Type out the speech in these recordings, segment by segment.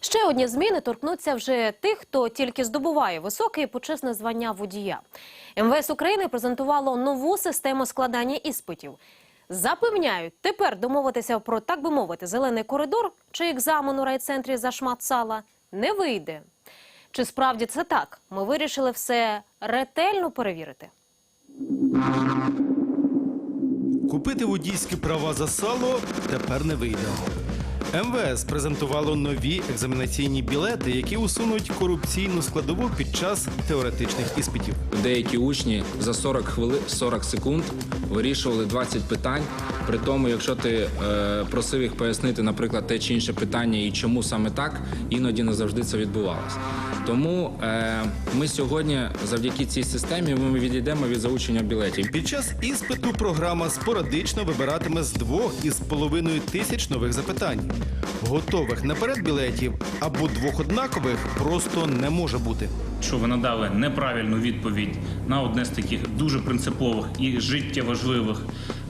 Ще одні зміни торкнуться вже тих, хто тільки здобуває високе і почесне звання водія. МВС України презентувало нову систему складання іспитів. Запевняють, тепер домовитися про так би мовити зелений коридор чи екзамен у райцентрі за шмат сала не вийде. Чи справді це так? Ми вирішили все ретельно перевірити. Купити водійські права за сало тепер не вийде. МВС презентувало нові екзаменаційні білети, які усунуть корупційну складову під час теоретичних іспитів. Деякі учні за 40 хвилин 40 секунд вирішували 20 питань. При тому, якщо ти е, просив їх пояснити, наприклад, те чи інше питання і чому саме так, іноді не завжди це відбувалося. Тому е, ми сьогодні, завдяки цій системі, ми відійдемо від заучення білетів. Під час іспиту програма спорадично вибиратиме з двох із половиною тисяч нових запитань. Готових наперед білетів або двох однакових просто не може бути. Що ви надали неправильну відповідь на одне з таких дуже принципових і життєважливих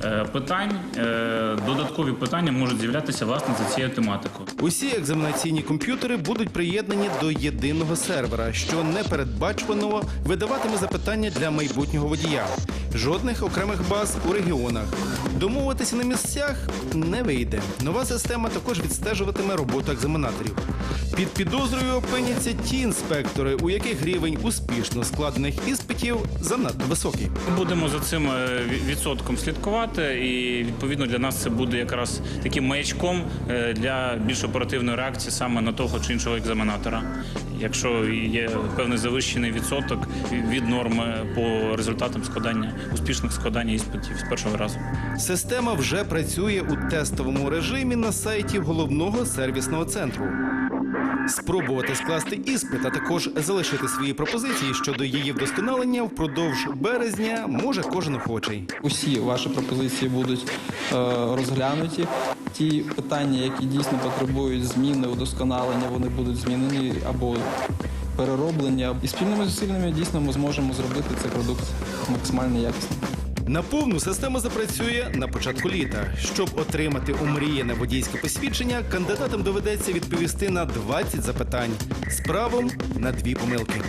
е, питань, е, додаткові питання можуть з'являтися власне за цією тематикою. Усі екзаменаційні комп'ютери будуть приєднані до єдиного сервера, що непередбачувано видаватиме запитання для майбутнього водія. Жодних окремих баз у регіонах. Домовитися на місцях не вийде. Нова система також відстежуватиме роботу екзаменаторів. Під підозрою опиняться ті інспектори, у яких рівень успішно складених іспитів занадто високий. Будемо за цим е, відсотком слідкувати, і відповідно для нас це буде якраз таким маячком е, для більш оперативної реакції саме на того чи іншого екзаменатора. Якщо є певний завищений відсоток від норми по результатам складання успішних складання іспитів з першого разу. Система вже працює у тестовому режимі на сайті головного сервісного центру. Спробувати скласти іспит, а також залишити свої пропозиції щодо її вдосконалення впродовж березня може кожен охочий. Усі ваші пропозиції будуть е, розглянуті. Ті питання, які дійсно потребують зміни, удосконалення, вони будуть змінені або перероблені. І спільними зусиллями дійсно ми зможемо зробити цей продукт максимально якісним. На повну система запрацює на початку літа. Щоб отримати умріяне водійське посвідчення, кандидатам доведеться відповісти на 20 запитань з правом на дві помилки.